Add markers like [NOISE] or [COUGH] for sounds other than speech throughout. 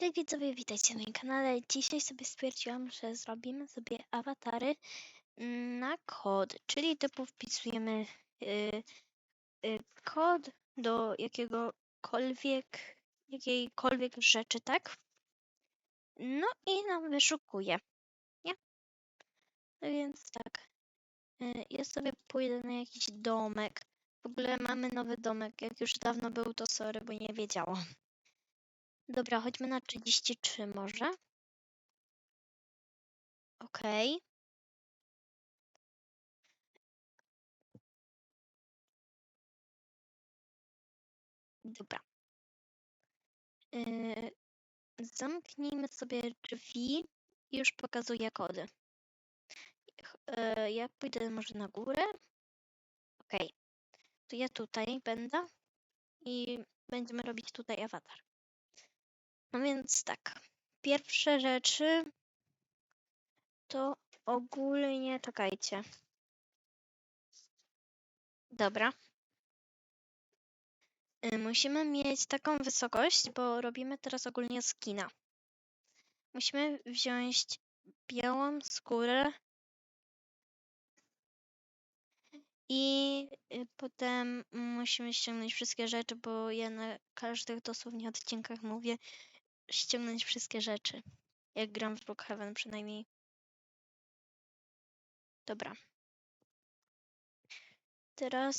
Cześć widzowie, witajcie na moim kanale. Dzisiaj sobie stwierdziłam, że zrobimy sobie awatary na kod, czyli typu wpisujemy y, y, kod do jakiegokolwiek, jakiejkolwiek rzeczy, tak? No i nam wyszukuje, nie? No więc tak, y, ja sobie pójdę na jakiś domek. W ogóle mamy nowy domek, jak już dawno był, to sorry, bo nie wiedziałam. Dobra, chodźmy na 33 może. Okej. Dobra. Yy, zamknijmy sobie drzwi już pokazuję kody. Yy, ja pójdę może na górę. Okej. To ja tutaj będę i będziemy robić tutaj awatar. No więc tak. Pierwsze rzeczy to ogólnie czekajcie. Dobra. Y, Musimy mieć taką wysokość, bo robimy teraz ogólnie skina. Musimy wziąć białą skórę i y, potem musimy ściągnąć wszystkie rzeczy, bo ja na każdych dosłownie odcinkach mówię ściągnąć wszystkie rzeczy. Jak gram w Brookhaven przynajmniej. Dobra. Teraz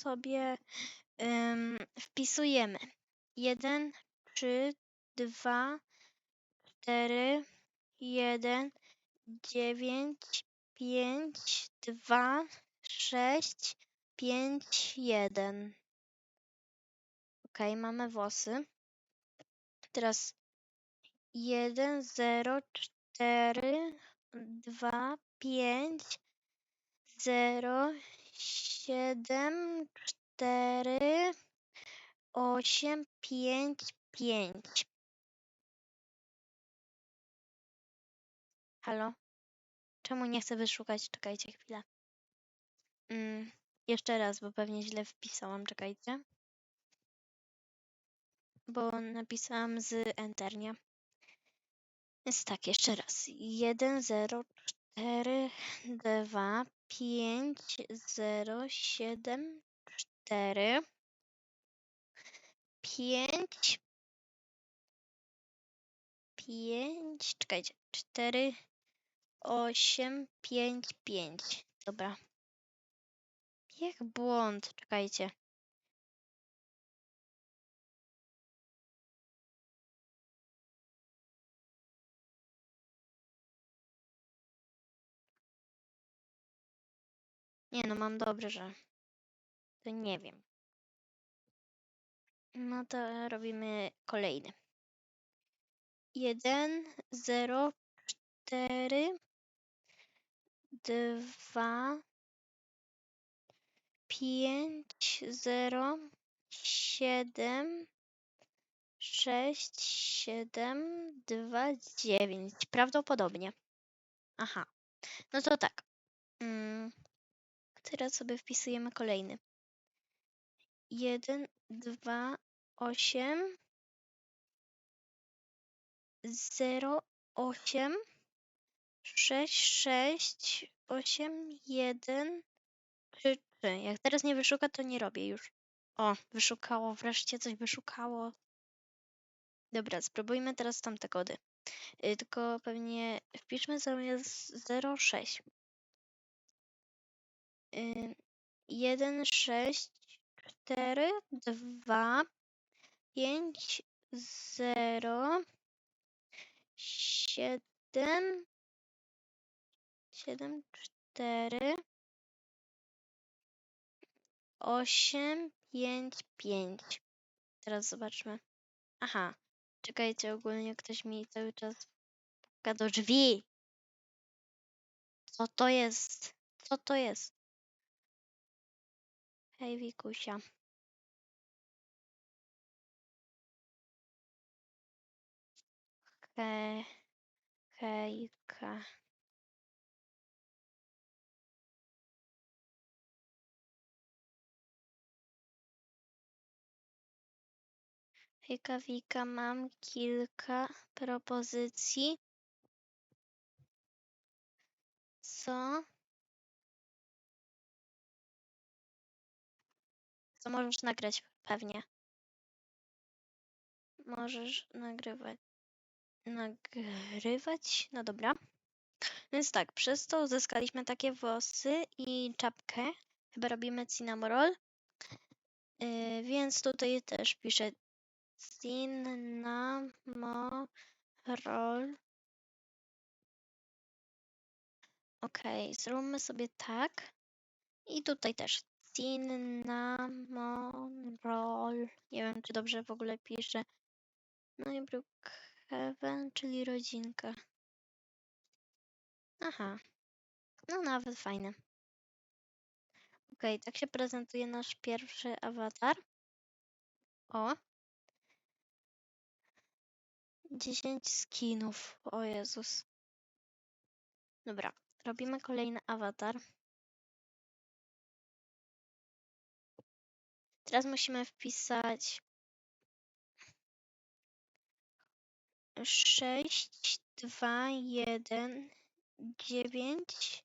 sobie ym, wpisujemy 1, 3, 2, 4, 1, 9, 5, 2, 6, 5, 1. Ok, mamy włosy. Teraz 1, 0, 4, 2, 5, 0, 7, 4, 8, 5, 5. Halo? Czemu nie chcę wyszukać? Czekajcie chwilę. Mm, jeszcze raz, bo pewnie źle wpisałam. Czekajcie. Bo napisałam z Enter? Więc tak, jeszcze raz. 1, 0, 4, 2, 5, 0, 7, 4, 5, 5, czekajcie, 4, 8, 5, 5. Dobra. Jak błąd, czekajcie. Nie no, mam dobrze, że to nie wiem. No to robimy kolejny. 1, 0, 4, 2, 5, 0, 7, 6, 7, 2, 9. Prawdopodobnie. Aha. No to tak. Mm, teraz sobie wpisujemy kolejny. 1, 2, 8, 0, 8, 6, 6, 8, 1, 3, 3. Jak teraz nie wyszuka, to nie robię już. O, wyszukało, wreszcie coś wyszukało. Dobra, spróbujmy teraz tamte kody. Y, tylko pewnie wpiszmy zamiast 06. Y, 1, 6, 4, 2, 5, 0, 7, 7, 4, 8, 5, 5. Teraz zobaczmy. Aha, czekajcie, ogólnie ktoś mi cały czas puka do drzwi. Co to jest? Co to jest? Hej, Wikusia. He, hejka. Hejka Wika, mam kilka propozycji. Co? Możesz nagrać pewnie. Możesz nagrywać. Nagrywać? No dobra. Więc tak, przez to uzyskaliśmy takie włosy i czapkę. Chyba robimy cinnamoroll. Yy, więc tutaj też piszę cinnamoroll. Okej, zróbmy sobie tak. I tutaj też cinnamoroll. Nie wiem, czy dobrze w ogóle piszę. No i Brookhaven, czyli rodzinka. Aha. No nawet fajne. Okej, tak się prezentuje nasz pierwszy awatar. O. 10 skinów. O Jezus. Dobra, robimy kolejny awatar. Teraz musimy wpisać 6, 2, 1, 9,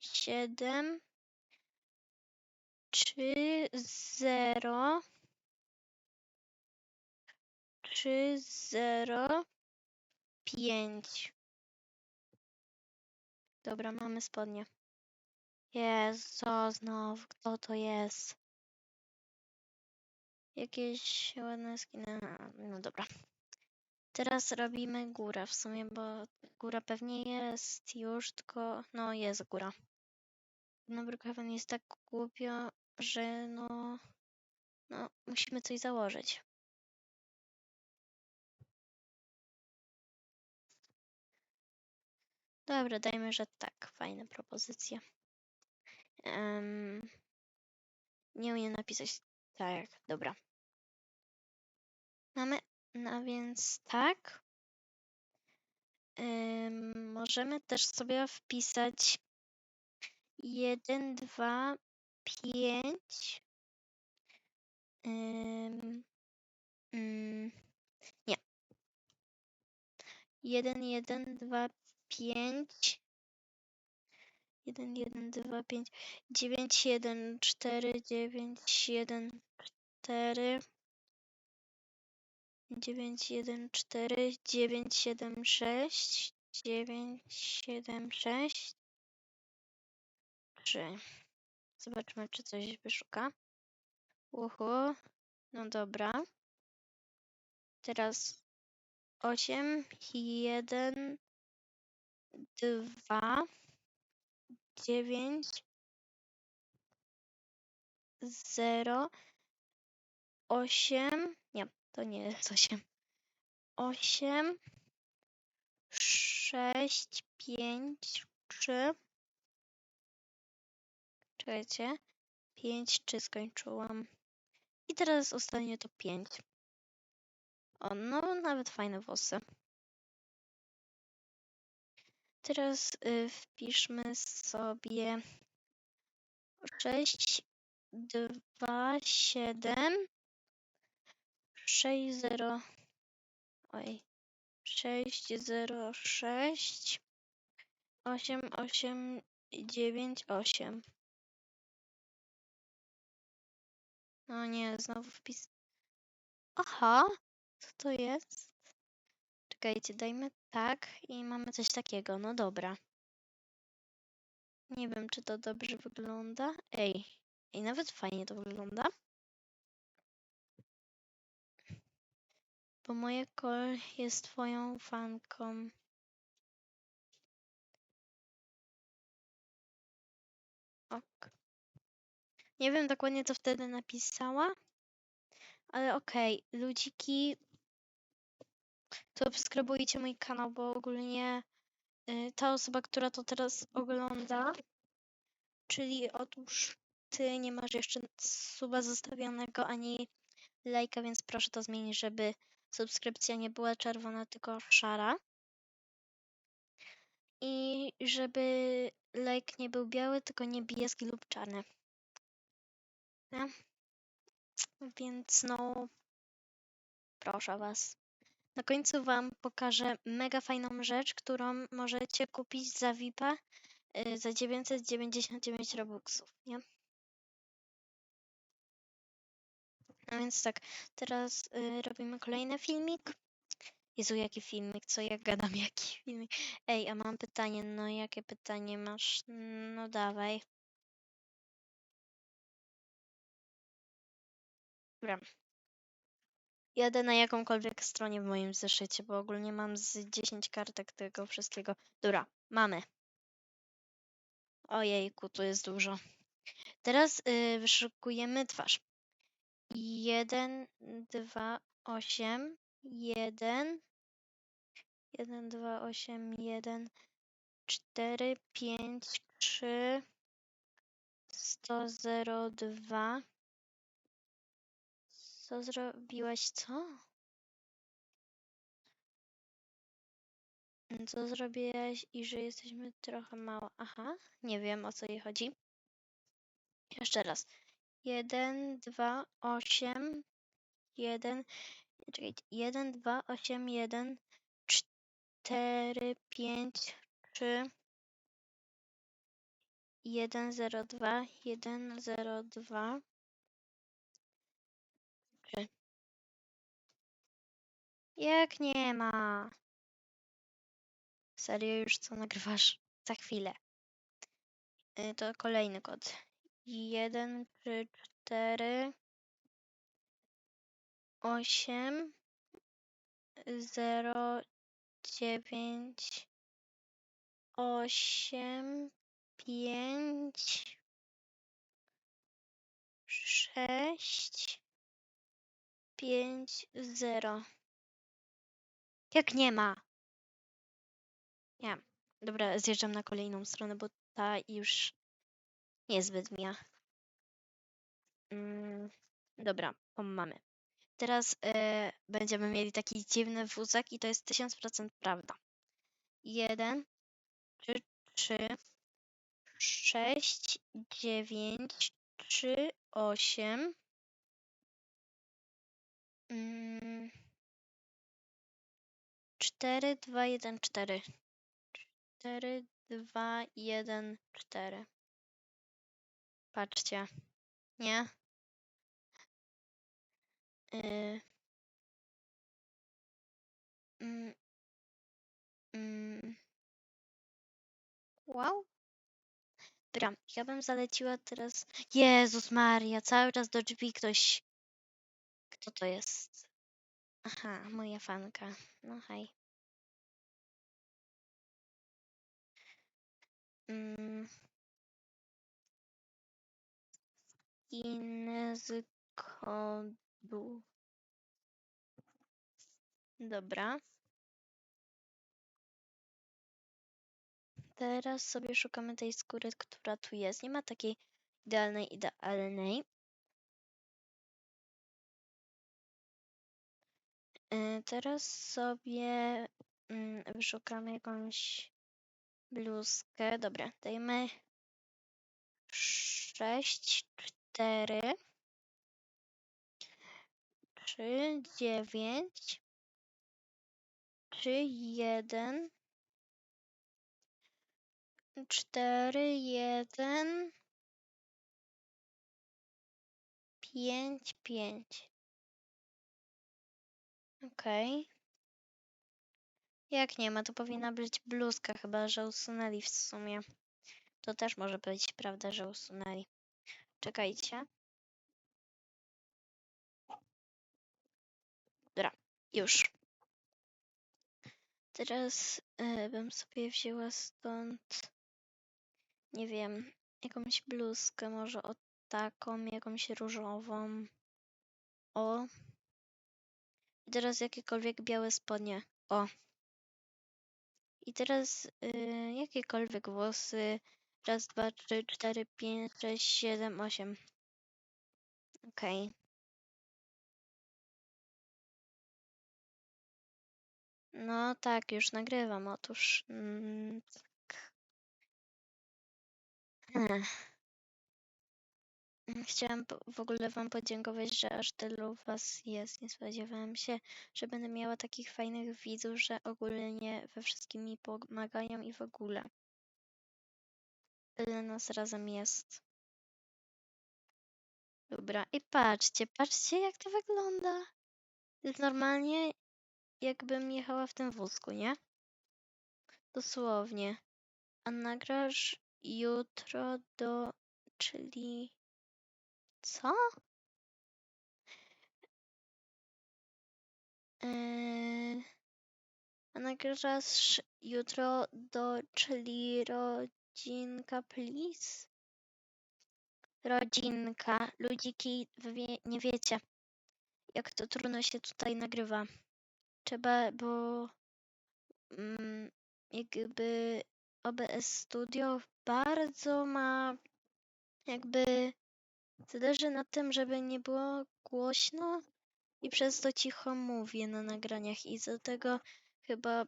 7, 3, 0, 3, 0, 5. Dobra, mamy spodnie. Co znowu? Kto to jest? Jakieś ładne skiny. No dobra. Teraz robimy górę w sumie, bo góra pewnie jest już, tylko no jest góra. No Brookhaven jest tak głupio, że no, no musimy coś założyć. Dobra, dajmy, że tak. Fajne propozycje. Em, nie umiem napisać tak, dobra. Mamy, no więc tak. Ym, możemy też sobie wpisać 1, 2, 5. Ym, mm, nie. 1, 1, 2, 5. 1, 1, 2, 5. 9, 1, 4, 9, 1, 4. 9, 1, 4, 9, 7, 6, 9, 7, 6, 3. Zobaczmy, czy coś wyszuka. Uhu. No dobra. Teraz 8, 1, 2, 9, 0, 8. Nie, to nie jest 8. 8, 6, 5, 3. Czekajcie. 5, czy skończyłam? I teraz ostatnie to 5. O, no nawet fajne włosy. Teraz y, wpiszmy sobie 6, 2, 7, 6, 0. Oj. 6, 0, 6, 8, 8, 9, 8. No nie, znowu wpis. Aha, co to jest? Czekajcie, dajmy tak i mamy coś takiego. No dobra. Nie wiem, czy to dobrze wygląda. Ej, ej, nawet fajnie to wygląda. Bo moja kol jest twoją fanką. Ok. Nie wiem dokładnie, co wtedy napisała, ale okej, ludziki, subskrybujcie mój kanał, bo ogólnie y, ta osoba, która to teraz ogląda, czyli otóż ty nie masz jeszcze suba zostawionego ani lajka, więc proszę to zmienić, żeby subskrypcja nie była czerwona, tylko szara. I żeby lajk nie był biały, tylko niebieski lub czarny. Nie? Więc no, Proszę was. Na końcu wam pokażę mega fajną rzecz, którą możecie kupić za VIP-a y, za 999 Robuxów, nie? No więc tak, teraz y, robimy kolejny filmik. Jezu, jaki filmik, co ja gadam, [LAUGHS] jaki filmik. Ej, a mam pytanie, no jakie pytanie masz? No dawaj. Dobra. Jadę na jakąkolwiek stronie w moim zeszycie, bo ogólnie mam z 10 kartek tego wszystkiego. Dobra, mamy. Ojejku, tu jest dużo. Teraz y, wyszukujemy twarz. 1, 2, 8, 1, 1, 2, 8, 1, 4, 5, 3, 100, 0, 2. Co zrobiłaś? Co? Co zrobiłaś i że jesteśmy trochę mało? Aha, nie wiem o co jej chodzi. Jeszcze raz. 1, 2, 8, 1, czekajcie, 1, 2, 8, 1, 4, 5, 3, 1, 0, 2, 1, 0, 2, 3. Jak nie ma? Serio już co nagrywasz? Za chwilę. Y, To kolejny kod. 1, 3, 4, 8, 0, 9, 8, 5, 6, 5, 0. Jak nie ma? Nie. Dobra, zjeżdżam na kolejną stronę, bo ta już niezbyt mia. Mm, dobra, mamy. Teraz e, będziemy mieli taki dziwny wózek i to jest 1000% prawda. 1, 3, 3, 6, 9, 3, 8. Mm, 4, 2, 1, 4. 4, 2, 1, 4. Patrzcie. Nie? Y, mm, mm. Wow. Dobra, ja bym zaleciła teraz. Jezus Maria, cały czas do drzwi ktoś. Kto to jest? Aha, moja fanka. No hej. Mm. Inny z kodu. Dobra. Teraz sobie szukamy tej skóry, która tu jest. Nie ma takiej idealnej, idealnej. Teraz sobie mm, wyszukamy jakąś bluzkę. Dobra, dajmy 6, 4, 3, 9, 3, 1, 4, 1, 5, 5. Okej. Jak nie ma, to powinna być bluzka, chyba że usunęli w sumie. To też może być prawda, że usunęli. Czekajcie. Dobra, już. Teraz y, bym sobie wzięła stąd, nie wiem, jakąś bluzkę, może o taką, jakąś różową. O. I teraz jakiekolwiek białe spodnie. O. I teraz y, jakiekolwiek włosy. Raz, dwa, trzy, cztery, pięć, sześć, siedem, osiem. Okej. No tak, już nagrywam. Otóż. Mm, tak. Ech. Chciałam w ogóle Wam podziękować, że aż tylu Was jest. Nie spodziewałam się, że będę miała takich fajnych widzów, że ogólnie we wszystkim mi pomagają i w ogóle. Tyle nas razem jest. Dobra, i patrzcie, patrzcie jak to wygląda. Jest normalnie jakbym jechała w tym wózku, nie? Dosłownie. A nagrasz jutro do... czyli... co? Eee, nagrasz jutro do... czyli rodzinka, please? Rodzinka. Ludziki, wie, nie wiecie, jak to trudno się tutaj nagrywa. Trzeba, bo mm, jakby OBS Studio bardzo ma jakby zależy na tym, żeby nie było głośno i przez to cicho mówię na nagraniach i do tego chyba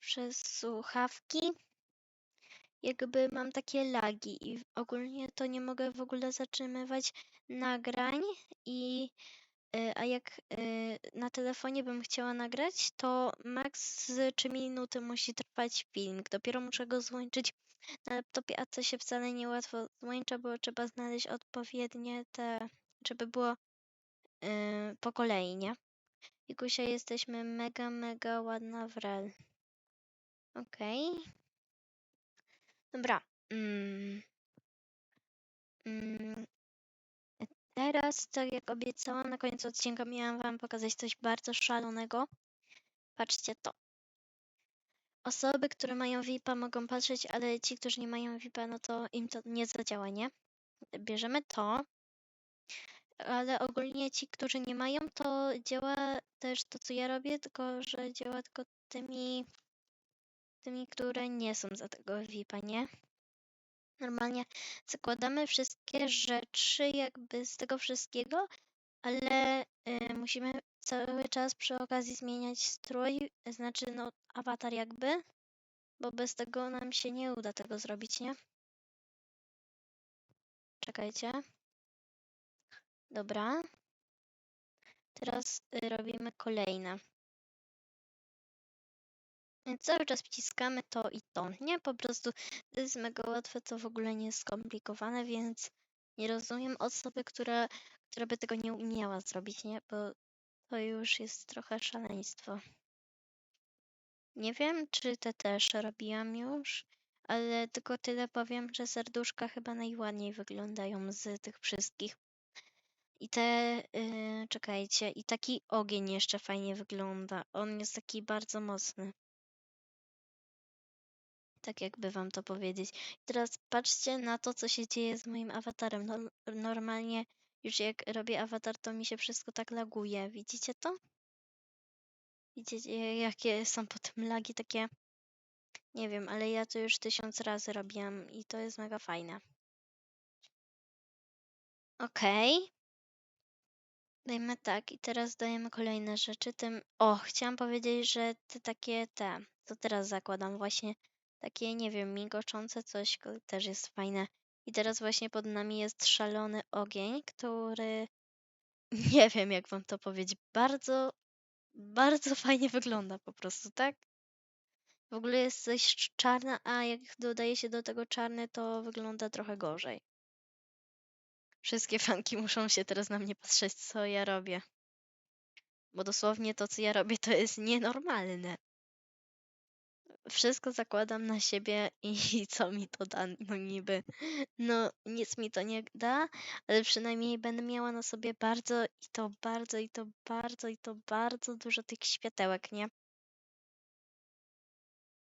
przez słuchawki jakby mam takie lagi i ogólnie to nie mogę w ogóle zatrzymywać nagrań i y, a jak y, na telefonie bym chciała nagrać, to maks z 3 minuty musi trwać filmik. Dopiero muszę go złączyć na laptopie, a to się wcale nie łatwo złącza, bo trzeba znaleźć odpowiednie te, żeby było y, po kolei, nie? Igusia, jesteśmy mega, mega ładna w rel. Okej. Dobra. Mm. Mm. Teraz, tak jak obiecałam, na końcu odcinka miałam Wam pokazać coś bardzo szalonego. Patrzcie to. Osoby, które mają VIP-a mogą patrzeć, ale ci, którzy nie mają VIP-a, no to im to nie zadziała, nie? Bierzemy to, ale ogólnie ci, którzy nie mają, to działa też to, co ja robię, tylko że działa tylko tymi, tymi, które nie są za tego VIP-a, nie? Normalnie zakładamy wszystkie rzeczy jakby z tego wszystkiego, ale y, musimy cały czas przy okazji zmieniać strój, znaczy no awatar jakby, bo bez tego nam się nie uda tego zrobić, nie? Czekajcie. Dobra. Teraz y, robimy kolejne. Więc cały czas wciskamy to i to, nie? Po prostu to jest mega łatwe, to w ogóle nie jest skomplikowane, więc nie rozumiem osoby, która, która by tego nie umiała zrobić, nie? Bo to już jest trochę szaleństwo. Nie wiem, czy te też robiłam już, ale tylko tyle powiem, że serduszka chyba najładniej wyglądają z tych wszystkich. I te, yy, czekajcie, i taki ogień jeszcze fajnie wygląda. On jest taki bardzo mocny. Tak jakby wam to powiedzieć. I teraz patrzcie na to, co się dzieje z moim awatarem. No, normalnie już jak robię awatar, to mi się wszystko tak laguje. Widzicie to? Widzicie, jakie są potem lagi takie? Nie wiem, ale ja to już tysiąc razy robiłam i to jest mega fajne. Okej. Dajmy tak i teraz dajemy kolejne rzeczy. Tym... O, chciałam powiedzieć, że te takie te, co teraz zakładam, właśnie takie, nie wiem, migoczące coś też jest fajne. I teraz właśnie pod nami jest szalony ogień, który [LAUGHS] nie wiem, jak wam to powiedzieć. Bardzo, bardzo fajnie wygląda po prostu, tak? W ogóle jest coś czarne, a jak dodaje się do tego czarny, to wygląda trochę gorzej. Wszystkie fanki muszą się teraz na mnie patrzeć, co ja robię. Bo dosłownie to, co ja robię, to jest nienormalne. Wszystko zakładam na siebie i [LAUGHS] co mi to da, no niby. No, nic mi to nie da, ale przynajmniej będę miała na sobie bardzo i to bardzo i to bardzo i to bardzo dużo tych światełek, nie?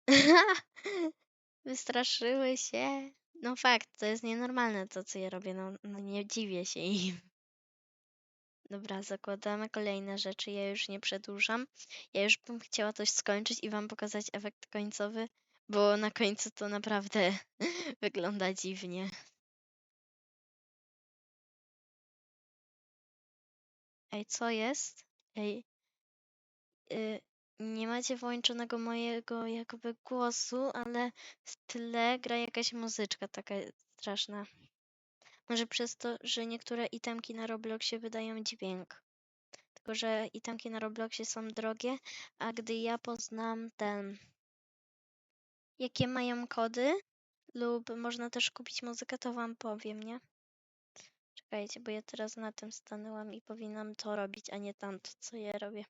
[LAUGHS] Wystraszyły się. No fakt, to jest nienormalne to, co ja robię, no, no nie dziwię się im. Dobra, zakładamy kolejne rzeczy. Ja już nie przedłużam. Ja już bym chciała coś skończyć i Wam pokazać efekt końcowy, bo na końcu to naprawdę [LAUGHS] wygląda dziwnie. Ej, co jest? Ej, y, nie macie włączonego mojego jakby głosu, ale w tle gra jakaś muzyczka taka straszna. Może przez to, że niektóre itemki na Robloxie wydają dźwięk. Tylko, że itemki na Robloxie są drogie, a gdy ja poznam ten. Jakie mają kody, lub można też kupić muzykę, to wam powiem, nie? Czekajcie, bo ja teraz na tym stanęłam i powinnam to robić, a nie tamto, co ja robię.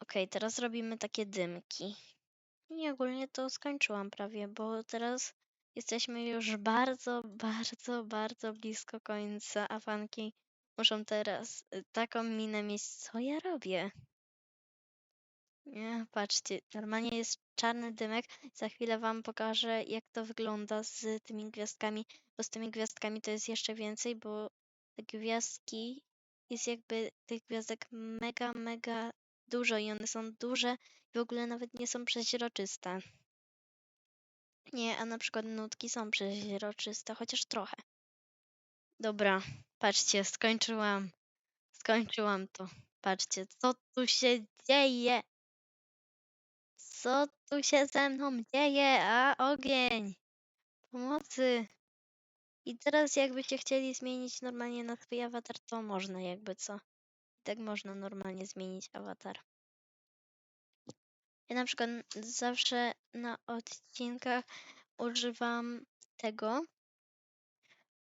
Okej, teraz robimy takie dymki. I ogólnie to skończyłam prawie, bo teraz jesteśmy już bardzo, bardzo, bardzo blisko końca, a fanki muszą teraz y, taką minę mieć, co ja robię. Nie, patrzcie, normalnie jest czarny dymek. Za chwilę wam pokażę, jak to wygląda z tymi gwiazdkami, bo z tymi gwiazdkami to jest jeszcze więcej, bo te gwiazdki jest jakby tych gwiazdek mega, mega dużo i one są duże i w ogóle nawet nie są przeźroczyste. Nie, a na przykład nutki są przeźroczyste, chociaż trochę. Dobra, patrzcie, skończyłam. Skończyłam to. Patrzcie, co tu się dzieje? Co tu się ze mną dzieje? A ogień! Pomocy! I teraz jakbyście chcieli zmienić normalnie na swój awatar, to można jakby co. I tak można normalnie zmienić awatar. Ja na przykład zawsze na odcinkach używam tego.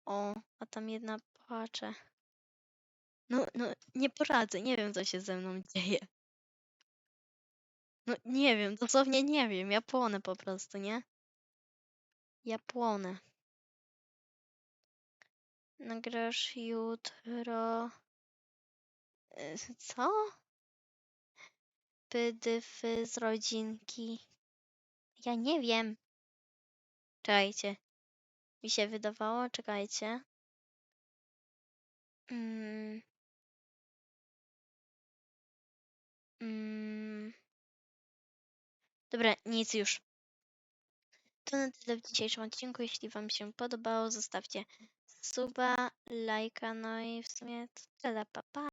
O, a tam jedna płacze. No, no, nie poradzę, nie wiem co się ze mną dzieje. No nie wiem, dosłownie nie wiem, ja płonę po prostu, nie? Ja płonę. Nagrasz jutro... y, Co? Pydyfy z rodzinki. Ja nie wiem. Czekajcie. Mi się wydawało, czekajcie. Mm. Mm. Dobra, nic już. To na tyle w dzisiejszym odcinku. Jeśli Wam się podobało, zostawcie suba, lajka, no i w sumie tyle. Pa, pa.